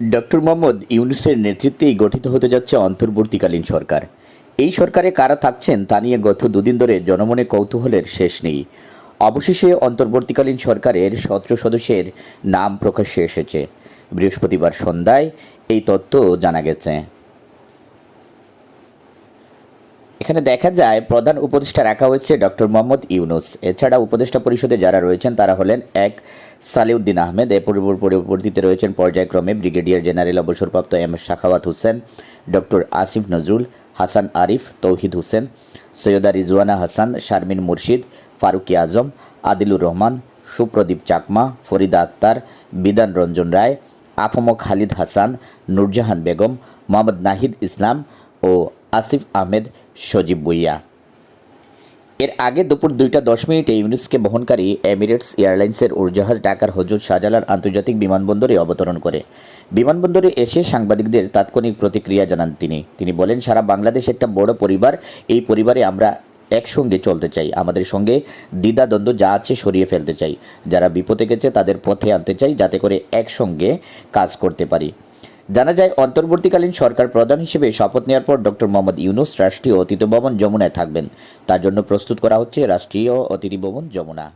Doctor Mohammad ইউনুসের নেতৃত্বেই গঠিত হতে যাচ্ছে অন্তর্বর্তীকালীন সরকার। এই সরকারে কারা থাকছেন তা নিয়ে গত দুদিন ধরে জনমনে কৌতূহলের শেষ নেই। অবশেষে অন্তর্বর্তীকালীন সরকারের সতেরো সদস্যের নাম প্রকাশ্যে এসেছে। বৃহস্পতিবার সন্ধ্যায় এই তথ্য জানা গেছে। এখানে দেখা যায় প্রধান উপদেষ্টা রাখা হয়েছে ডক্টর মোহাম্মদ ইউনুস। এছাড়া উপদেষ্টা পরিষদে যারা রয়েছেন, তারা হলেন এক সালিউদ্দিন আহমেদ। এ পরিবর্তিতে রয়েছেন পর্যায়ক্রমে ব্রিগেডিয়ার জেনারেল অবসরপ্রাপ্ত এম শাখাওয়াত হোসেন, ডক্টর আসিফ নজরুল, হাসান আরিফ, তৌহিদ হোসেন, সৈয়দা রিজওয়ানা হাসান, শারমিন মুর্শিদ, ফারুকি আজম, আদিলুর রহমান, সুপ্রদীপ চাকমা, ফরিদা আক্তার, বিধান রঞ্জন রায়, আফম খালিদ হাসান, নুরজাহান বেগম, মোহাম্মদ নাহিদ ইসলাম ও আসিফ আহমেদ সজীব বুইয়া এর আগে দুপুর দুইটা দশ মিনিটে ইউনিসকে বহনকারী এমিরেটস এয়ারলাইন্সের উড়োজাহাজ ঢাকার হজরত শাহজালাল আন্তর্জাতিক বিমানবন্দরে অবতরণ করে। বিমানবন্দরে এসে সাংবাদিকদের তাৎক্ষণিক প্রতিক্রিয়া জানান তিনি। তিনি বলেন, সারা বাংলাদেশ একটা বড় পরিবার। এই পরিবারে আমরা একসঙ্গে চলতে চাই। আমাদের সঙ্গে দ্বিধাদ্বন্দ্ব যা আছে সরিয়ে ফেলতে চাই। যারা বিপদে গেছে তাদের পথে আনতে চাই, যাতে করে একসঙ্গে কাজ করতে পারি। জানা যায়, অন্তর্বর্তীকালীন সরকার প্রধান হিসেবে শপথ নেওয়ার পর ডক্টর মোহাম্মদ ইউনুস রাষ্ট্রীয় অতিথি ভবন যমুনায় থাকবেন। তার জন্য প্রস্তুত করা হচ্ছে রাষ্ট্রীয় অতিথি ভবন যমুনা।